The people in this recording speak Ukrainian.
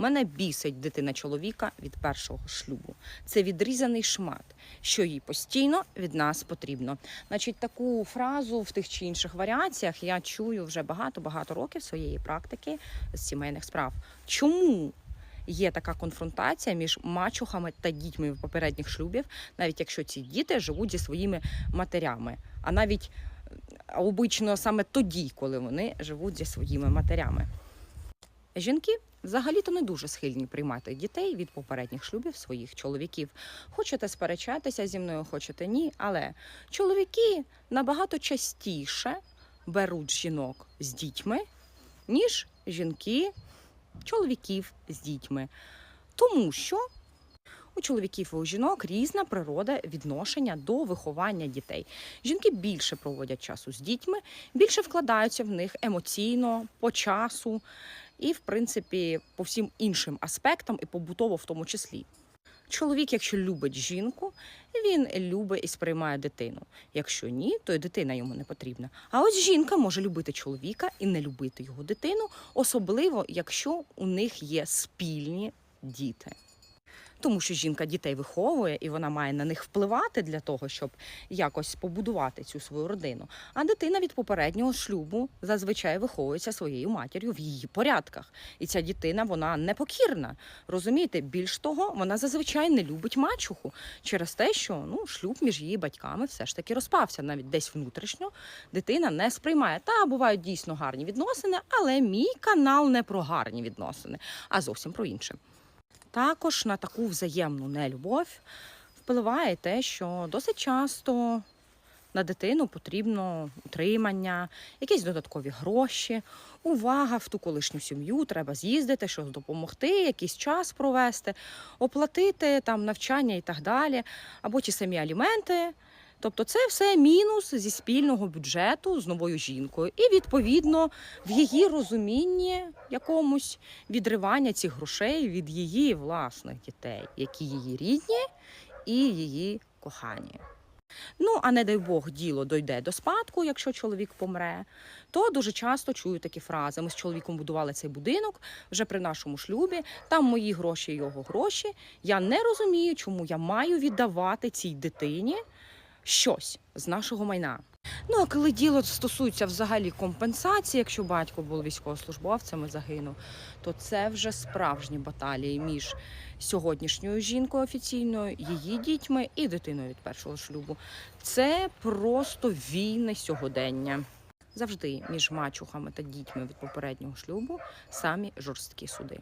Мене бісить дитина чоловіка від першого шлюбу. Це відрізаний шмат, що їй постійно від нас потрібно. Значить, таку фразу в тих чи інших варіаціях я чую вже багато-багато років своєї практики з сімейних справ. Чому? Є така конфронтація між мачухами та дітьми в попередніх шлюбів, навіть якщо ці діти живуть зі своїми матерями, а навіть е, обично саме тоді, коли вони живуть зі своїми матерями. Жінки взагалі-то не дуже схильні приймати дітей від попередніх шлюбів своїх чоловіків. Хочете сперечатися зі мною, хочете ні, але чоловіки набагато частіше беруть жінок з дітьми, ніж жінки чоловіків з дітьми. Тому що у чоловіків і у жінок різна природа відношення до виховання дітей. Жінки більше проводять часу з дітьми, більше вкладаються в них емоційно, по часу і, в принципі, по всім іншим аспектам, і побутово в тому числі. Чоловік, якщо любить жінку, він любить і сприймає дитину. Якщо ні, то й дитина йому не потрібна. А ось жінка може любити чоловіка і не любити його дитину, особливо якщо у них є спільні діти. Тому що жінка дітей виховує і вона має на них впливати для того, щоб якось побудувати цю свою родину. А дитина від попереднього шлюбу зазвичай виховується своєю матір'ю в її порядках. І ця дитина вона непокірна. Розумієте, більш того, вона зазвичай не любить мачуху через те, що ну шлюб між її батьками все ж таки розпався. Навіть десь внутрішньо дитина не сприймає. Та бувають дійсно гарні відносини, але мій канал не про гарні відносини, а зовсім про інше. Також на таку взаємну нелюбов впливає те, що досить часто на дитину потрібно утримання, якісь додаткові гроші, увага в ту колишню сім'ю, треба з'їздити, щось допомогти, якийсь час провести, оплатити там навчання і так далі, або ті самі аліменти. Тобто це все мінус зі спільного бюджету з новою жінкою. І відповідно в її розумінні якомусь відривання цих грошей від її власних дітей, які її рідні і її кохані. Ну, а не дай Бог, діло дойде до спадку, якщо чоловік помре, то дуже часто чую такі фрази. Ми з чоловіком будували цей будинок вже при нашому шлюбі. Там мої гроші, його гроші. Я не розумію, чому я маю віддавати цій дитині щось з нашого майна. Ну а коли діло стосується взагалі компенсації, якщо батько був військовослужбовцем і загинув, то це вже справжні баталії між сьогоднішньою жінкою офіційною, її дітьми і дитиною від першого шлюбу. Це просто війни сьогодення. Завжди між мачухами та дітьми від попереднього шлюбу самі жорсткі суди.